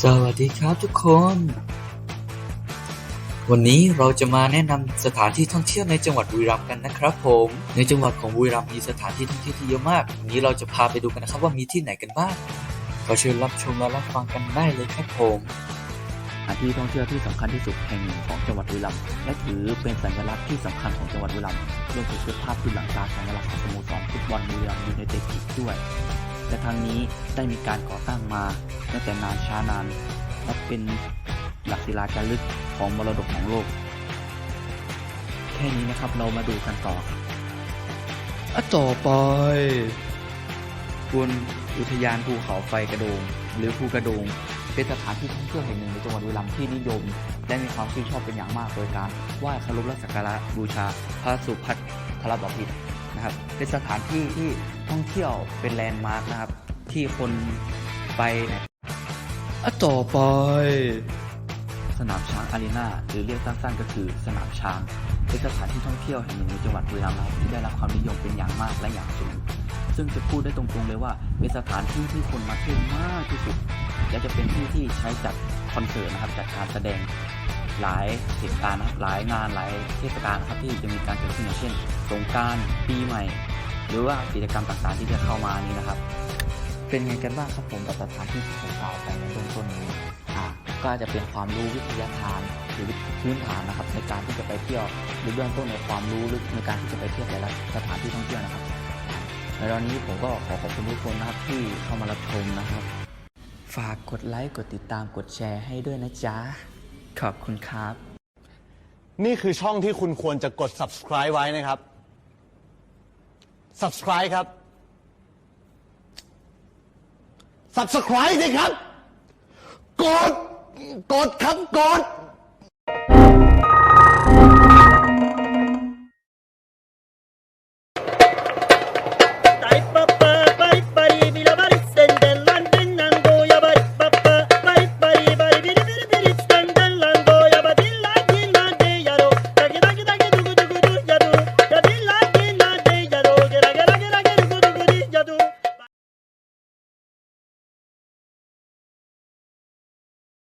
สวัสดีครับทุกคน วันนี้เราจะมาแนะนำสถานที่ท่องเที่ยวในจังหวัดบุรีรัมย์กันนะครับผม ในจังหวัดของบุรีรัมย์มีสถานที่ท่องเที่ยวที่เยอะมากวันนี้เราจะพาไปดูกันนะครับว่ามีที่ไหนกันบ้างก็เชิญรับชมและรับฟังกันได้เลยครับผมสถานที่ท่องเที่ยวที่สำคัญที่สุดแห่งหนึ่งของจังหวัดบุรีรัมย์และถือเป็นสัญลักษณ์ที่สำคัญของจังหวัดบุรีรัมย์รวมถึงเป็นภาพพื้นหลังคาสัญลักษณ์ของสโมสรฟุตบอลบุรีรัมย์ยูไนเต็ดอีกด้วย และทั้งนี้ได้มีการก่อตั้งมาตั้งแต่นานช้านานและเป็นหลักศิลาจารึกของมรดกของโลก แค่นี้นะครับเรามาดูกันต่ออะต่อไปบนอุทยานภูเขาไฟกระโดง หรือภูกระโดง เป็นสถานที่ท่องเที่ยวแห่งหนึ่งในจังหวัดบุรีรัมย์ที่นิยม และมีความชื่นชอบเป็นอย่างมากโดยการไหว้คารพและสักการะบูชาพระสุพัฒทรบพิตร นะครับ เป็นสถานที่ที่ท่องเที่ยวเป็นแลนด์มาร์คนะครับ ที่คนไปอะต่อไป สนามช้างอารีนาหรือเรียกสั้นๆก็คือสนามช้างเป็นสถานที่ท่องเที่ยวแห่งหนึ่งในจังหวัดบุรีรัมย์ที่ได้รับความนิยมเป็นอย่างมากและอย่างสูงซึ่งจะพูดได้ตรงๆเลยว่าเป็นสถานที่ที่คนมาเที่ยวมากที่สุดและจะเป็นที่ที่ใช้จัดคอนเสิร์ตนะครับจัดการแสดง หลายเหตุการณ์นะครับหลายงานหลายเทศกาลนะครับที่จะมีการเกิดขึ้นอย่างเช่นสงการปีใหม่ หรือว่ากิจกรรมต่างๆที่จะเข้ามานี้นะครับ เป็นไงกันบ้างครับผมกับสถานที่ที่ผมกล่าวไปในเบื้องต้นนี้อ่าก็อาจจะเป็นความรู้วิทยาทานหรือพื้นฐานนะครับ ในการที่จะไปเที่ยวหรือเบื้องต้นในความรู้ลึกในการที่จะไปเที่ยวแต่ละสถานที่ท่องเที่ยวนะครับในตอนนี้ผมก็ขอขอบคุณทุกคนนะครับที่เข้ามารับชมนะครับ ฝากกดไลค์กดติดตามกดแชร์ให้ด้วยนะจ๊ะ ขอบคุณครับ นี่คือช่องที่คุณควรจะกด subscribe ไว้นะครับ subscribe ครับ subscribe สิครับ กด กดครับ กด